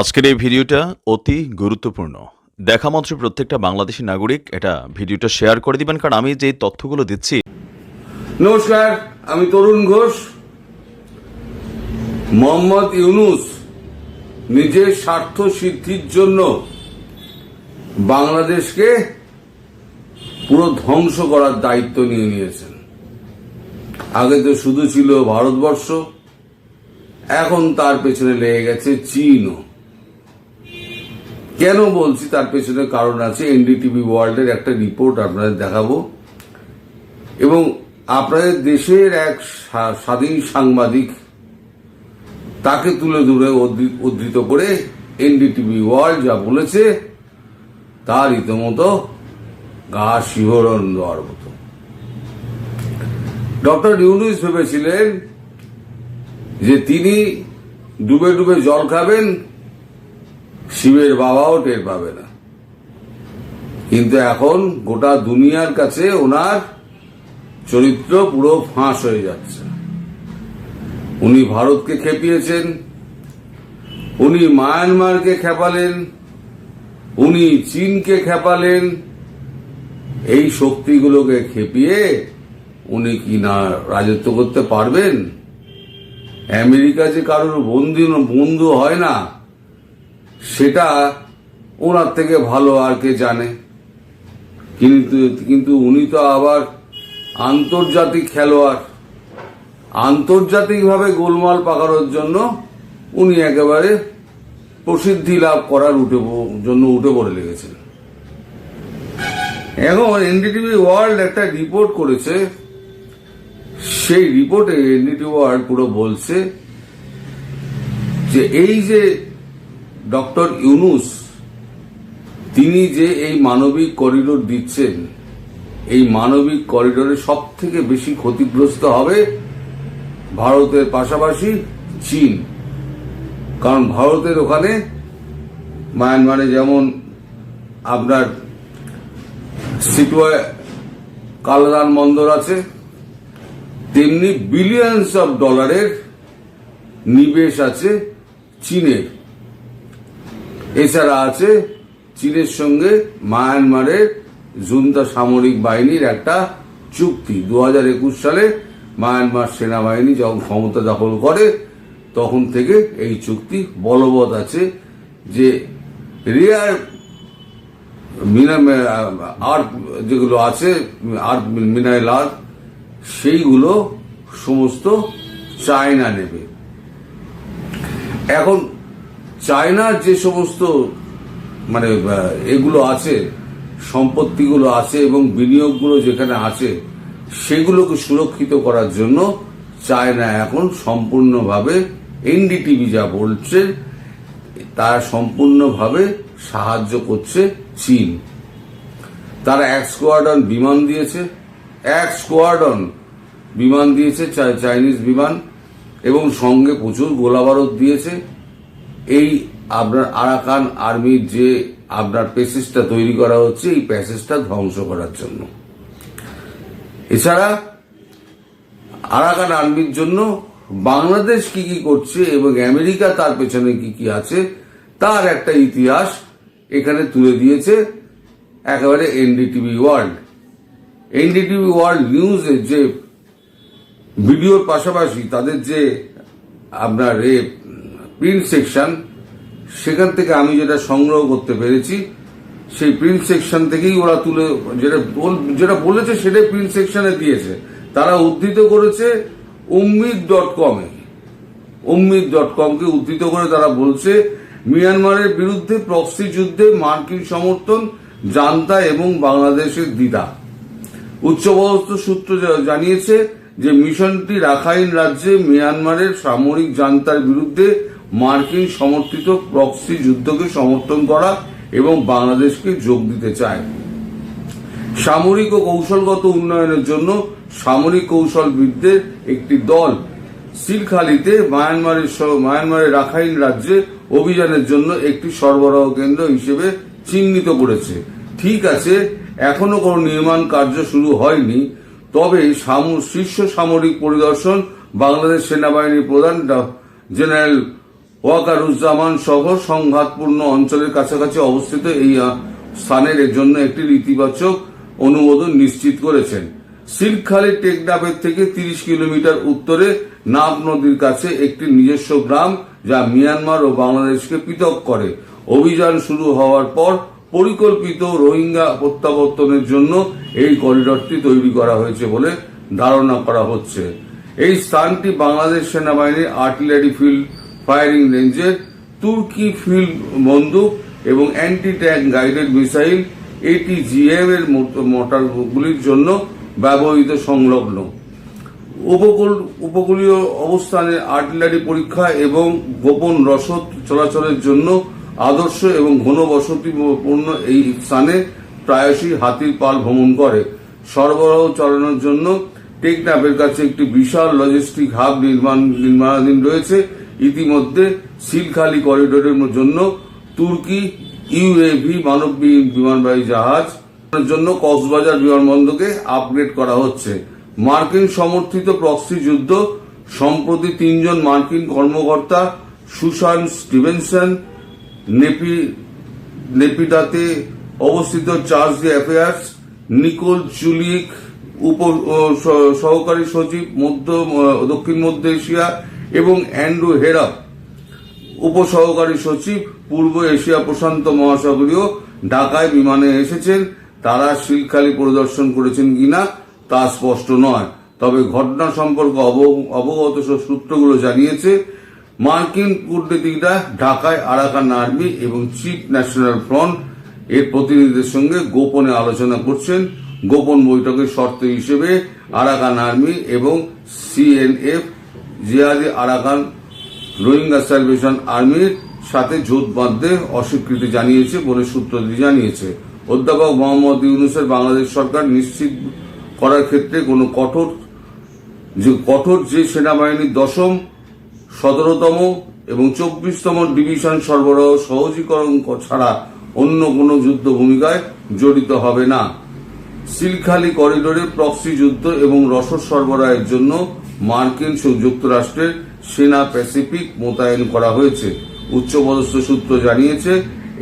আজকের এই ভিডিওটা অতি গুরুত্বপূর্ণ। দেখা মাত্র প্রত্যেকটা বাংলাদেশি নাগরিক এটা ভিডিওটা শেয়ার করে দিবেন, কারণ আমি যে তথ্যগুলো দিচ্ছি। নমস্কার, আমি তরুণ ঘোষ। মোহাম্মদ ইউনুস নিজের স্বার্থ সিদ্ধির জন্য বাংলাদেশকে পুরো ধ্বংস করার দায়িত্ব নিয়ে নিয়েছেন। আগে তো শুধু ছিল ভারতবর্ষ, এখন তার পেছনে লেগে গেছে চীনও। কেন বলছি তার পেছনে কারণ আছে? এনডিটিভি ওয়ার্ল্ডের একটা রিপোর্ট আপনাদের দেখাবো। এবং আপনাদের দেশের এক স্বা- স্বাধীন সাংবাদিক তাকে তুলে ধরে উদ্ধৃ- উদ্ধৃত করে এনডিটিভি ওয়ার্ল্ড যা বলেছে, তার রীতিমতো গা শিহরণ দেওয়ার মতো। ডক্টর ইউনুস ভেবেছিলেন যে তিনি ডুবে ডুবে জল খাবেন শিবের বাবাও টের পাবে না। কিন্তু এখন গোটা দুনিয়ার কাছে ওনার চরিত্র পুরো ফাঁস হয়ে যাচ্ছে। উনি ভারতকে খেপিয়েছেন, উনি মায়ানমারকে খেপালেন, উনি চীনকে খেপালেন, এই শক্তিগুলোকে খেপিয়ে উনি কি না রাজত্ব করতে পারবেন? আমেরিকা যে কারোর বন্ধু বন্ধু হয় না সেটা ওনার থেকে ভালো আর কে জানে। কিন্তু কিন্তু উনি তো আবার আন্তর্জাতিক খেলোয়াড়। আন্তর্জাতিকভাবে গোলমাল পাকানোর জন্য উনি একেবারে প্রসিদ্ধি লাভ করার উঠে জন্য উঠে পড়ে লেগেছেন। এখন এনডিটিভি ওয়ার্ল্ড একটা রিপোর্ট করেছে। সেই রিপোর্টে এনডিটিভি ওয়ার্ল্ড পুরো বলছে যে এই যে ডক্টর ইউনুস, তিনি যে এই মানবিক করিডোর দিচ্ছেন, এই মানবিক করিডোরে সব থেকে বেশি ক্ষতিগ্রস্ত হবে ভারতের পাশাপাশি চীন। কারণ ভারতের ওখানে মায়ানমারে যেমন আপনার সিটুয়া কালদান বন্দর আছে, তেমনি বিলিয়ন্স অফ ডলারের নিবেশ আছে চীনের। এছাড়া আছে চীনের সঙ্গে মায়ানমারের জুন্তা সামরিক বাহিনীর একটা চুক্তি। দু হাজার একুশ সালে মায়ানমার সেনাবাহিনী যখন ক্ষমতা দখল করে, তখন থেকে এই চুক্তি বলবৎ আছে যে রিয়ার আর্থ যেগুলো আছে, আর্থ মিনারেল আর্থ, সেইগুলো সমস্ত চায়না নেবে। এখন চায়নার যে সমস্ত মানে এগুলো আছে, সম্পত্তিগুলো আছে এবং বিনিয়োগগুলো যেখানে আছে, সেগুলোকে সুরক্ষিত করার জন্য চায়না এখন সম্পূর্ণভাবে এনডিটিভি যা বলছে তারা সম্পূর্ণভাবে সাহায্য করছে চীন। তারা এক স্কোয়াডন বিমান দিয়েছে, এক স্কোয়াডন বিমান দিয়েছে চাইনিজ বিমান, এবং সঙ্গে প্রচুর গোলাবারুদ দিয়েছে। এই আপনার আরাকান আর্মির যে আপনার প্যাসেজটা তৈরি করা হচ্ছে, এই প্যাসেজটা ধ্বংস করার জন্য। এছাড়া আরাকান আর্মির জন্য বাংলাদেশ কি কি করছে এবং আমেরিকা তার পেছনে কি কি আছে, তার একটা ইতিহাস এখানে তুলে দিয়েছে, একেবারে এনডিটিভি ওয়ার্ল্ড। এনডিটিভি ওয়ার্ল্ড নিউজের যে ভিডিওর পাশাপাশি তাদের যে আপনার এ প্রিন্ট সেকশন সেখান থেকে আমি যেটা সংগ্রহ করতে পেরেছি, সেই প্রিন্ট সেকশন থেকেই ওরা তুলে, যেটা যেটা বলেছে সেটাই প্রিন্ট সেকশনে দিয়েছে। তারা উদ্ধৃত করেছে উম্মিদ ডট কমে উম্মিদ ডট কমকে উদ্ধৃত করে তারা বলছে, মিয়ানমারের বিরুদ্ধে প্রক্সি যুদ্ধে মার্কিন সমর্থন, জান্তা এবং বাংলাদেশের দ্বিধা। উচ্চপদস্থ সূত্র জানিয়েছে যে, মিশনটি রাখাইন রাজ্যে মিয়ানমারের সামরিক জান্তার বিরুদ্ধে মার্কিন সমর্থিত প্রক্সি যুদ্ধকে সমর্থন করা এবং বাংলাদেশকে যোগ দিতে চায়। সামরিক ও কৌশলগত উন্নয়নের জন্য সামরিক কৌশলবিদদের একটি দল সিলখালিতে মায়ানমারের মায়ানমারের রাখাইন রাজ্যে অভিযানের জন্য একটি সরবরাহ কেন্দ্র হিসেবে চিহ্নিত করেছে। ঠিক আছে, এখনও কোনো নির্মাণ কার্য শুরু হয়নি, তবে শীর্ষ সামরিক পরিদর্শন বাংলাদেশ সেনাবাহিনীর প্রধান জেনারেল ওয়াকারুজ্জামান সহ সংঘাতপূর্ণ অঞ্চলের কাছাকাছি অবস্থিত এই স্থানের জন্য একটি ইতিবাচক অনুমোদন নিশ্চিত করেছেন। সিলখালি টেকনাফের থেকে তিরিশ কিলোমিটার উত্তরে নাব নদীর কাছে একটি নিজস্ব গ্রাম যা মিয়ানমার ও বাংলাদেশকে পৃথক করে। অভিযান শুরু হওয়ার পর পরিকল্পিত রোহিঙ্গা প্রত্যাবর্তনের জন্য এই করিডরটি তৈরি করা হয়েছে বলে ধারণা করা হচ্ছে। এই স্থানটি বাংলাদেশ সেনাবাহিনীর আর্টিলারি ফিল্ড ফায়ারিং রেঞ্জের তুর্কি ফিল্ড বন্দুক এবং anti tank guided missile ATGM এর মোটরগুলির জন্য ব্যবহৃত সংলগ্ন। উপকূল উপকূলীয় অবস্থানে আর্টিলারি পরীক্ষা এবং গোপন রসদ চলাচলের জন্য আদর্শ এবং ঘন ঘনবসতিপূর্ণ এই স্থানে প্রায়শই হাতির পাল ভ্রমণ করে। সরবরাহ চালানোর জন্য টেকনাফের কাছে একটি বিশাল লজিস্টিক হাব নির্মাণ নির্মাণাধীন রয়েছে। ইতিমধ্যে সিলখালি করিডোরের জন্য তুর্কি, ইউএভি, মানববিহীন বিমানবাহী জাহাজ জন্য কক্সবাজার বিমানবন্দরকে আপগ্রেড করা হচ্ছে। মার্কিন সমর্থিত প্রক্সি যুদ্ধ সম্প্রতি তিনজন মার্কিন কর্মকর্তা সুশান স্টিভেনসন, নেপি নেপিডাতে অবস্থিত charge d' affaires, Nicole Chulick উপ সহকারী সচিব মধ্য দক্ষিণ মধ্য এশিয়া এবং অ্যান্ড্রু হেরাপ উপসহকারী সচিব, পূর্ব এশিয়া প্রশান্ত মহাসাগরীয়, ঢাকায় বিমানে এসেছেন। তারা শিলখালি পরিদর্শন করেছেন কিনা তা স্পষ্ট নয়। তবে ঘটনা সম্পর্কে অব- অবগত সূত্রগুলো জানিয়েছে, মার্কিন কূটনীতিকরা ঢাকায় আরাকান আর্মি এবং চিফ ন্যাশনাল ফ্রন্ট এর প্রতিনিধিদের সঙ্গে গোপনে আলোচনা করছেন। গোপন বৈঠকের শর্ত হিসেবে আরাকান আর্মি এবং সিএনএফ জিয়াদি আরাকান রোহিঙ্গা স্যালভেশন আর্মির সাথে জোট বাঁধতে অস্বীকৃতি জানিয়েছে বলে সূত্রটি জানিয়েছে। অধ্যাপক মোহাম্মদ ইউনুসের বাংলাদেশ সরকার নিশ্চিত করার ক্ষেত্রে কোনো কঠোর যে কঠোর যে সেনাবাহিনীর দশম, সতেরোতম এবং চব্বিশতম ডিভিশন সরবরাহ সহজীকরণ ছাড়া অন্য কোনো যুদ্ধ ভূমিকায় জড়িত হবে না। সিলখালি করিডোরে প্রক্সি যুদ্ধ এবং রসদ সরবরাহের জন্য মার্কিন যুক্তরাষ্ট্রের সেনা প্যাসিফিক মোতায়েন করা হয়েছে। উচ্চপদস্থ সূত্র জানিয়েছে,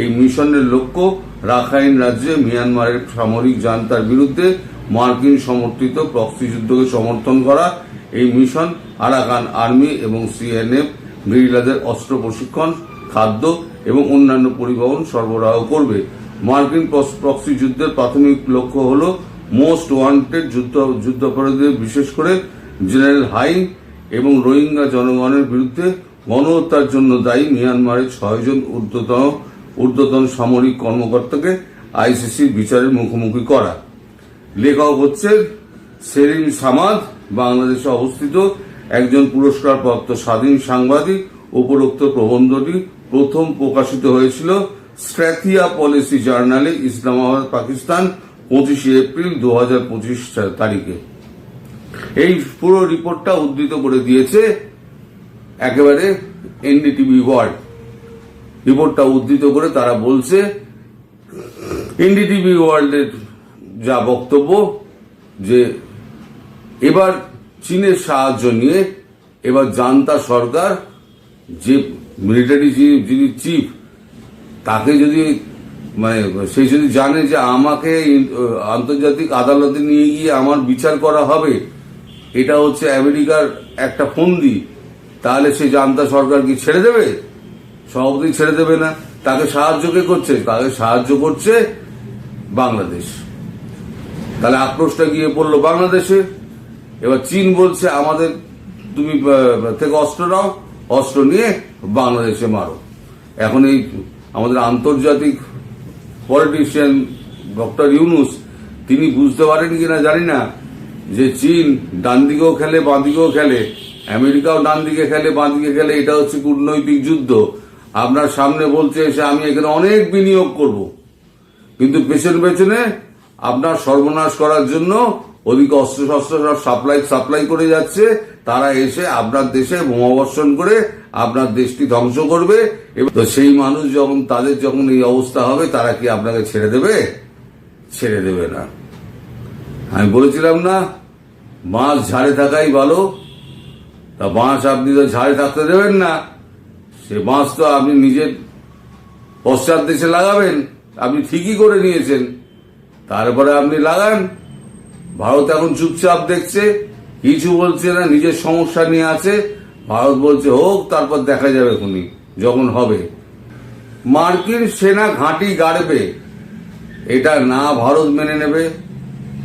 এই মিশনের লক্ষ্য রাখাইন রাজ্যে মিয়ানমারের সামরিক জান্তার বিরুদ্ধে মার্কিন সমর্থিত প্রক্সি যুদ্ধকে সমর্থন করা। এই মিশন আরাকান আর্মি এবং সিএনএফ, গেরিলাদের অস্ত্র প্রশিক্ষণ, খাদ্য এবং অন্যান্য পরিবহন সরবরাহ করবে। মার্কিন প্রক্সি যুদ্ধের প্রাথমিক লক্ষ্য হল মোস্ট ওয়ান্টেড যুদ্ধ যুদ্ধাপরাধীদের, বিশেষ করে জেনারেল হাই এবং রোহিঙ্গা জনগণের বিরুদ্ধে গণহত্যার জন্য দায়ী মিয়ানমারের ছয়জন ঊর্ধ্বতন ঊর্ধ্বতন সামরিক কর্মকর্তাকে আইসিসির বিচারের মুখোমুখি করা। লেখক হচ্ছে সেলিম সামাদ, বাংলাদেশে অবস্থিত একজন পুরস্কারপ্রাপ্ত স্বাধীন সাংবাদিক, উপরোক্ত প্রবন্ধটি প্রথম প্রকাশিত হয়েছিল স্ট্র্যাথিয়া পলিসি জার্নালে ইসলামাবাদ পাকিস্তান, পঁচিশে এপ্রিল দু হাজার পঁচিশ তারিখে। এই পুরো রিপোর্টটা উদ্ধৃত করে দিয়েছে একেবারে এনডিটিভি ওয়ার্ড রিপোর্টটা উদ্ধৃত করে তারা বলছে এনডিটিভি ওয়ার্ল্ডের যা বক্তব্য, যে এবার চীনের সাহায্য নিয়ে এবার জান্তা সরকার, যে মিলিটারি যিনি চিফ তাকে যদি মানে সে যদি জানে যে আমাকে আন্তর্জাতিক আদালতে নিয়ে গিয়ে আমার বিচার করা হবে, এটা হচ্ছে আমেরিকার একটা ফন্দি, তাহলে সে জানতা সরকার কি ছেড়ে দেবে? সভাপতি ছেড়ে দেবে না। তাকে সাহায্য কে করছে? তাকে সাহায্য করছে বাংলাদেশ। তাহলে আক্রোশটা গিয়ে পড়ল বাংলাদেশে। এবার চীন বলছে, আমাদের, তুমি থেকে অস্ত্র নাও, অস্ত্র নিয়ে বাংলাদেশে মারো। এখন এই আমাদের আন্তর্জাতিক পলিটিশিয়ান ডক্টর ইউনুস, তিনি বুঝতে পারেন কিনা জানি না, যে চীন ডান দিকেও খেলে, বাঁ দিকেও খেলে, আমেরিকাও ডান দিকে খেলে, বাঁ দিকে খেলে, এটা হচ্ছে কূটনৈতিক যুদ্ধ। আপনার সামনে বলছে এসে আমি এখানে অনেক বিনিয়োগ করব। কিন্তু পেছনে পেছনে আপনার সর্বনাশ করার জন্য ওদিকে অস্ত্র শস্ত্র সব সাপ্লাই সাপ্লাই করে যাচ্ছে তারা এসে আপনার দেশে বোমাবর্ষণ করে আপনার দেশটি ধ্বংস করবে। এবং তো সেই মানুষ যখন, তাদের যখন এই অবস্থা হবে, তারা কি আপনাকে ছেড়ে দেবে? ছেড়ে দেবে না। আমি বলেছিলাম না, বাঁশ ঝাড়ে থাকাই ভালো। তা বাঁশ আপনি তো ঝাড়ে থাকতে দেবেন না। সে বাঁশ তো আপনি নিজের পশ্চাৎ দেশে লাগাবেন। আপনি ঠিকই করে নিয়েছেন। তারপরে আপনি লাগান। ভারত এখন চুপচাপ দেখছে। কিছু বলছে না, নিজের সমস্যা নিয়ে আছে। ভারত বলছে, হোক, তারপর দেখা যাবে খুনি, যখন হবে। মার্কিন সেনা ঘাঁটি গাড়বে। এটা না ভারত মেনে নেবে,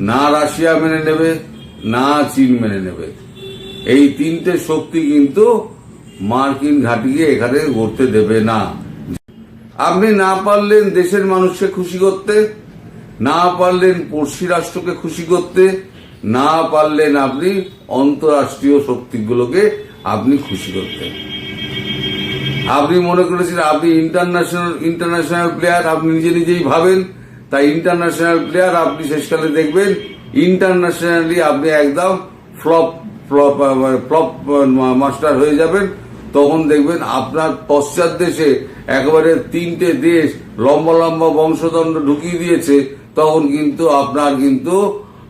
না রাশিয়া মেনে নেবে, না চীন মেনে নেবে। এই তিনটে শক্তি কিন্তু মার্কিন ঘাঁটিকে এখানে গড়তে দেবে না। আপনি না পারলেন দেশের মানুষকে খুশি করতে, না পারলেন পড়শি রাষ্ট্রকে খুশি করতে না পারলেন আপনি অন্তরাষ্ট্রীয় শক্তিগুলোকে আপনি খুশি করতেন আপনি মনে করেছেন আপনি ইন্টারন্যাশনাল ইন্টারন্যাশনাল প্লেয়ার আপনি নিজে নিজেই ভাবেন, তাই ইন্টারন্যাশনাল প্লেয়ার আপনি শেষকালে দেখবেন ইন্টারন্যাশনালি আপনি একদম ফ্লপ ফ্লপ ফ্লপ মাস্টার হয়ে যাবেন, তখন দেখবেন আপনার পশ্চাৎ দেশে একেবারে তিনটে দেশ লম্বা লম্বা বংশদণ্ড ঢুকিয়ে দিয়েছে, তখন কিন্তু আপনার কিন্তু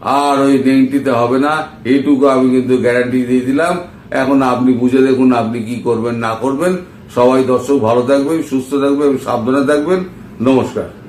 আর ওই নেংটিতে হবে না। এইটুকু আমি কিন্তু গ্যারান্টি দিয়ে দিলাম। এখন আপনি বুঝে দেখুন আপনি কি করবেন, না করবেন। সবাই দর্শক ভালো থাকবেন, সুস্থ থাকবেন, সাবধানে থাকবেন। নমস্কার।